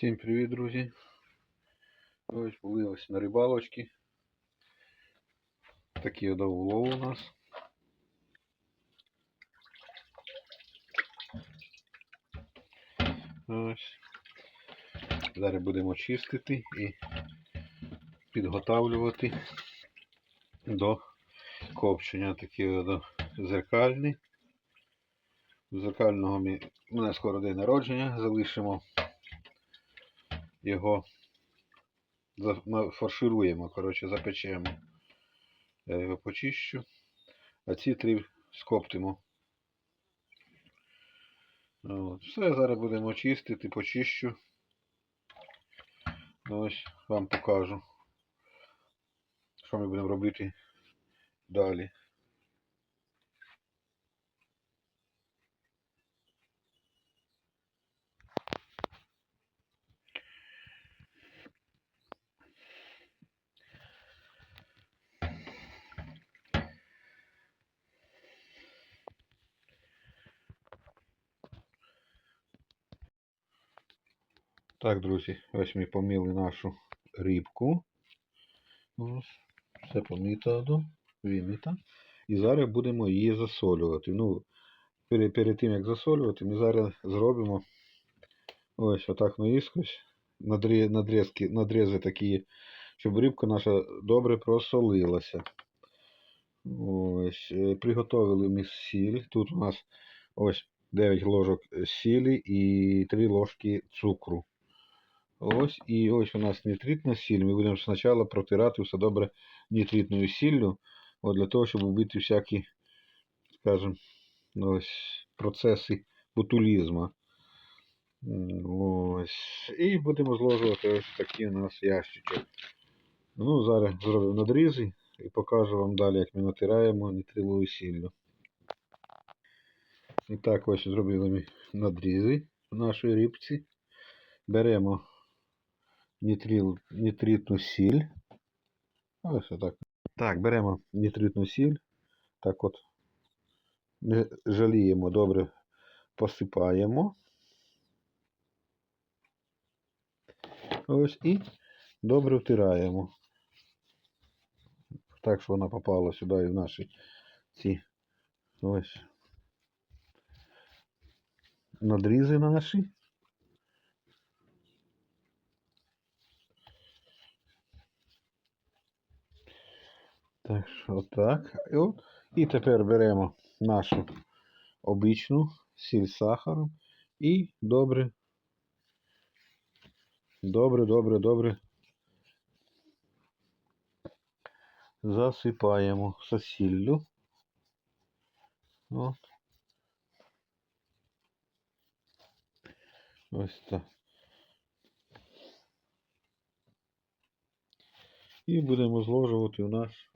Всім привіт, друзі. Ось були ось на рибалочці. Такий улов у нас. Ось. Зараз будемо чистити і підготавлювати до копчення. Такий от зеркальний. Зеркального ми... у мене скоро день народження, залишимо його фаршируємо, коротше, запечемо. Я його почищу. А ці три скоптимо. От. Все, зараз будемо чистити, почищу. Ось вам покажу, що ми будемо робити далі. Так, друзі, ось ми помили нашу рибку. Все помито, виміта. І зараз будемо її засолювати. Ну, перед, перед тим, як засолювати, ми зараз зробимо ось отак наїскось. Надрі, надрізки, надрізи такі, щоб рибка наша добре просолилася. Ось, е, приготовили ми сіль. Тут у нас ось 9 ложок сілі і 3 ложки цукру. Ось і ось у нас нитритна сіль. Ми будемо спочатку протирати все добре нитритною сіллю, от для того, щоб вбити всякі, скажімо, ось процеси ботулізму. Ось. І будемо зложувати ось такі у нас ящичок. Ну, зараз зробимо надрізи і покажу вам далі, як ми натираємо нитриловою сіллю. І так ось зробили ми надрізи в нашій рибці. Беремо нітрил, нітритну сіль. Ось отак. Так, беремо нітритну сіль. Так от не жаліємо, добре посипаємо. Ось і добре втираємо. Так, що вона попала сюди і в наші ці ось надрізи наші. Так що отак. І, от. і тепер беремо нашу обичну сіль з сахаром і добре, добре, добре, добре засипаємо со сіллю. От. Ось так. І будемо зложувати у наш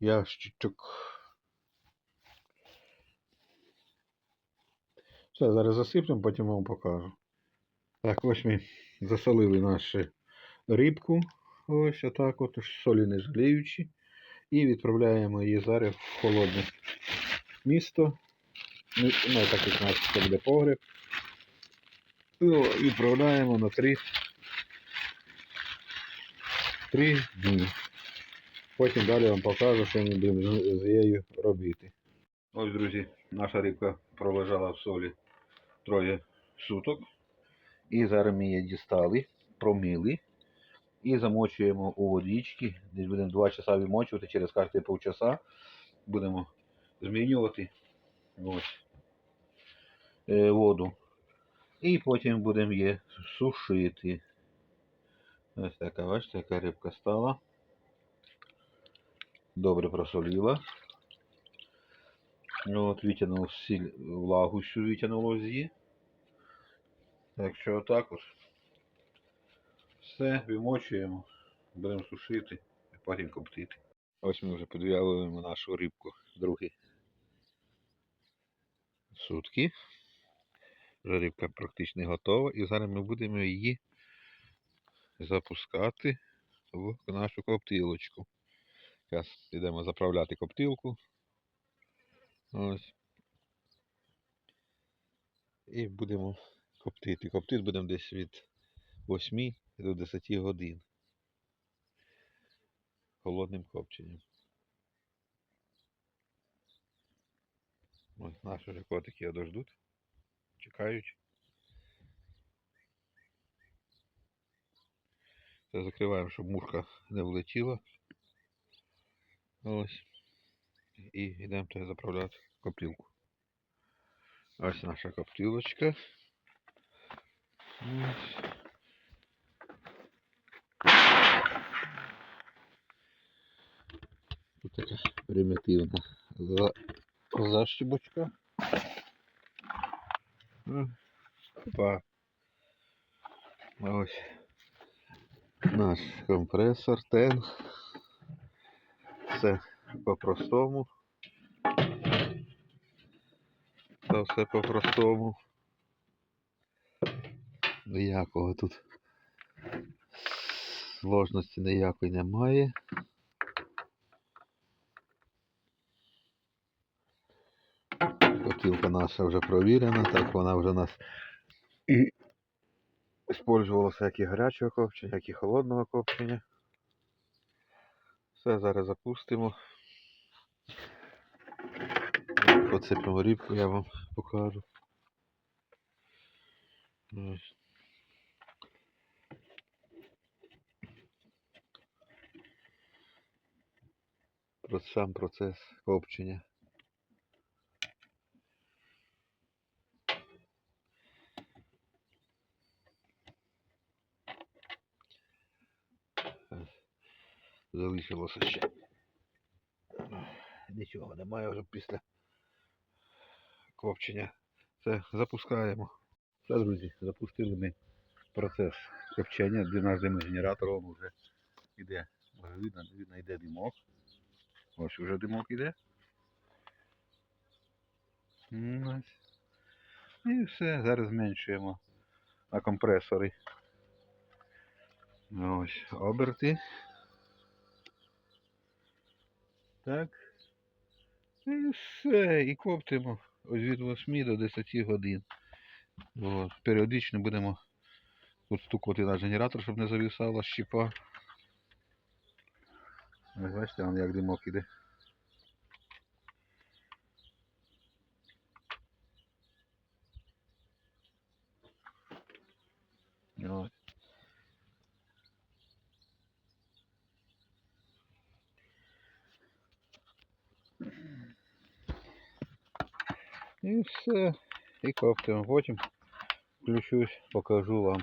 ящичок. Все, зараз засиплемо, потім вам покажу. Так, ось ми засолили нашу рибку. Ось отак от, солі не жаліючи. І відправляємо її зараз в холодне місто. Ну, ну, так як у нас це буде погреб. Ну, відправляємо на 3, 3 дні. Потім далі вам покажу, що ми будемо з нею робити. Ось, друзі, наша рибка пролежала в солі троє суток. І зараз ми її дістали, промили і замочуємо у водички. Десь будемо 2 часа вимочувати, через кожні півчаса будемо змінювати ось, е, воду. І потім будемо її сушити. Ось така, бачите, яка рибка стала. Добре просоліла. Ну, от витягнув сіль, влагу всю витягнуло з її. Так що отак от. Все, вимочуємо, будемо сушити, а потім коптити. Ось ми вже підв'язуємо нашу рибку другі сутки. Вже рибка практично готова. І зараз ми будемо її запускати в нашу коптилочку. Зараз йдемо заправляти коптилку. Ось. І будемо коптити. Коптити будемо десь від 8 до 10 годин. Холодним копченням. Ось наші вже котики дождуть. Чекають. Це закриваємо, щоб мушка не влетіла. Ось. І йдемо заправляти коптилку. Ось наша коптилочка. Ось. Тут така примітивна за... защіпочка. М, Опа. Ось наш компресор тен. Все по-простому. Це все по-простому. Ніякого тут сложності ніякої немає. Котілка наша вже провірена, так вона вже у нас і использувалася як і гарячого копчення, як і холодного копчення. Все, зараз запустимо. Поцепимо рибку, я вам покажу. Про сам процес копчення. Залишилося ще. Нічого немає вже після копчення. Це запускаємо. Все, друзі, запустили ми процес копчення. Димогенератор он вже йде. Може видно, видно йде димок. Ось вже димок йде. І все, зараз зменшуємо на компресори. Ось, оберти. Так. І все, і коптимо від 8 до 10 годин. От. Періодично будемо тут стукати наш генератор, щоб не завісала щіпа. Бачите, вон як димок іде. Ось. І все. І коптимо. Потім включусь, покажу вам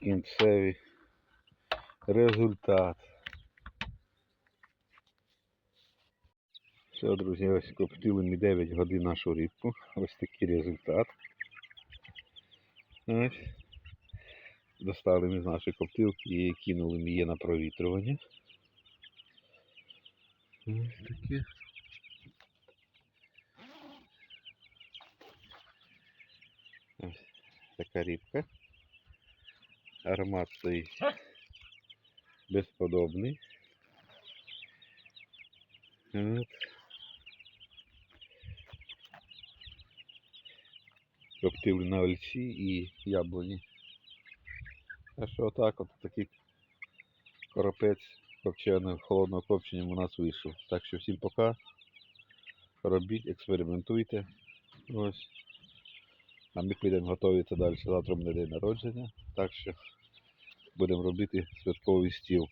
кінцевий результат. Все, друзі, ось коптили ми 9 годин нашу рибку. Ось такий результат. Ось. Достали ми з нашої коптилки і кинули ми її на провітрювання. Ось таке. Така рибка. Аромат цей безподобний. От. Коптили на ольці і яблуні. А що отак от такий коропець копченого холодного копченням у нас вийшов. Так що всім пока. Робіть, експериментуйте. Ось. А ми підемо готуватися далі. Завтра буде день народження. Так що будемо робити святковий стіл.